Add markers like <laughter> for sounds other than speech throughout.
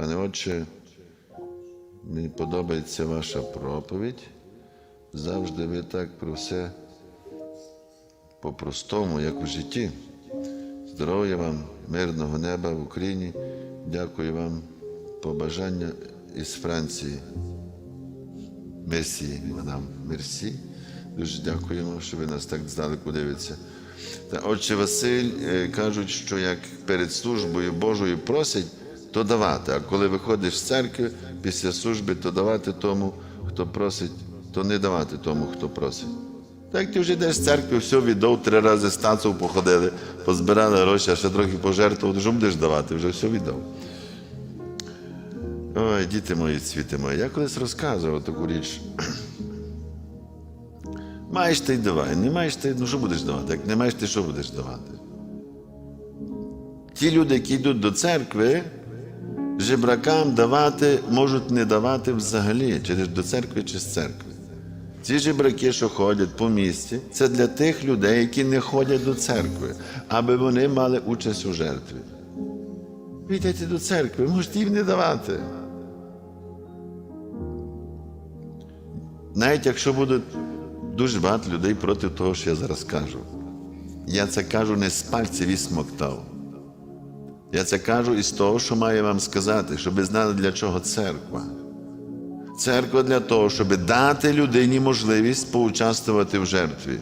Пане Отче, мені подобається ваша проповідь. Завжди ви так про все по-простому, як у житті. Здоров'я вам, мирного неба в Україні. Дякую вам. Побажання із Франції. Месії, мадам, мерсі. Дуже дякуємо, що ви нас так здалеку дивитеся. Та отче Василь е, кажуть, що як перед службою Божою просять, то давати. А коли виходиш з церкви після служби, то давати тому, хто просить, то не давати тому, хто просить. Так ти вже йдеш з церкви, все віддав, три рази стацію походили, позбирали гроші, а ще трохи пожертвував, що будеш давати, вже все віддав. Ой, діти мої, цвіти мої, я колись розказував таку річ. <clears throat> Маєш ти й давай, не маєш ти, ну що будеш давати? Як не маєш ти, що будеш давати? Ті люди, які йдуть до церкви, жебракам давати можуть не давати взагалі, чи до церкви, чи з церкви. Ці жебраки, що ходять по місті, це для тих людей, які не ходять до церкви, аби вони мали участь у жертві. Ви йдете до церкви, можете їм не давати. Навіть якщо будуть дуже багато людей проти того, що я зараз кажу. Я це кажу не з пальців і смоктав. Я це кажу із того, що маю вам сказати, щоб ви знали, для чого церква. Церква для того, щоб дати людині можливість поучаствувати в жертві.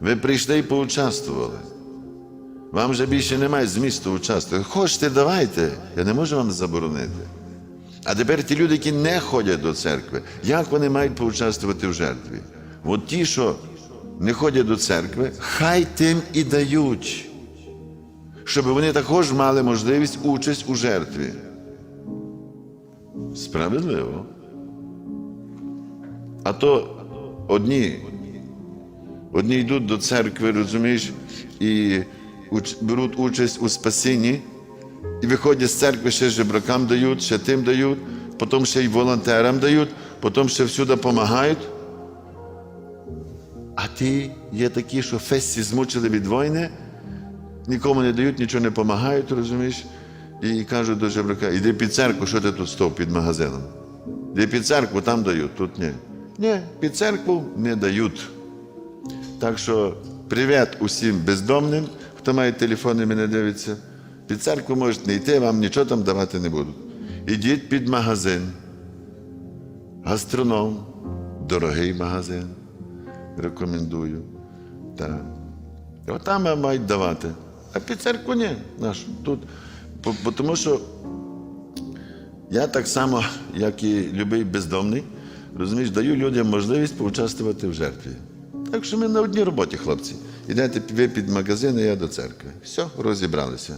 Ви прийшли і поучаствували. Вам вже більше немає змісту участвувати. Хочете, давайте, я не можу вам заборонити. А тепер ті люди, які не ходять до церкви, як вони мають поучаствувати в жертві? От ті, що не ходять до церкви, хай тим і дають, щоб вони також мали можливість участь у жертві. Справедливо. А то одні, одні йдуть до церкви, розумієш, і беруть участь у спасінні, і виходять з церкви, ще жебракам дають, ще тим дають, потім ще й волонтерам дають, потім ще всюди допомагають. А ті є такі, що фесті змучили від війни, нікому не дають, нічого не допомагають, розумієш? І кажуть до жебрака, іди під церкву, що ти тут став під магазином? Іди під церкву, там дають, тут ні. Ні, під церкву не дають. Так що привіт усім бездомним, хто має телефон і мене дивиться. Під церкву можете не йти, вам нічого там давати не будуть. Ідіть під магазин. Гастроном, дорогий магазин. Рекомендую. Так. Отам мають давати. А під церкву ні. Наш, тут. Тому що я так само, як і любий бездомний, розумієш, даю людям можливість поучаствувати в жертві. Так що ми на одній роботі, хлопці. Ідете ви під магазин, а я до церкви. Все, розібралися.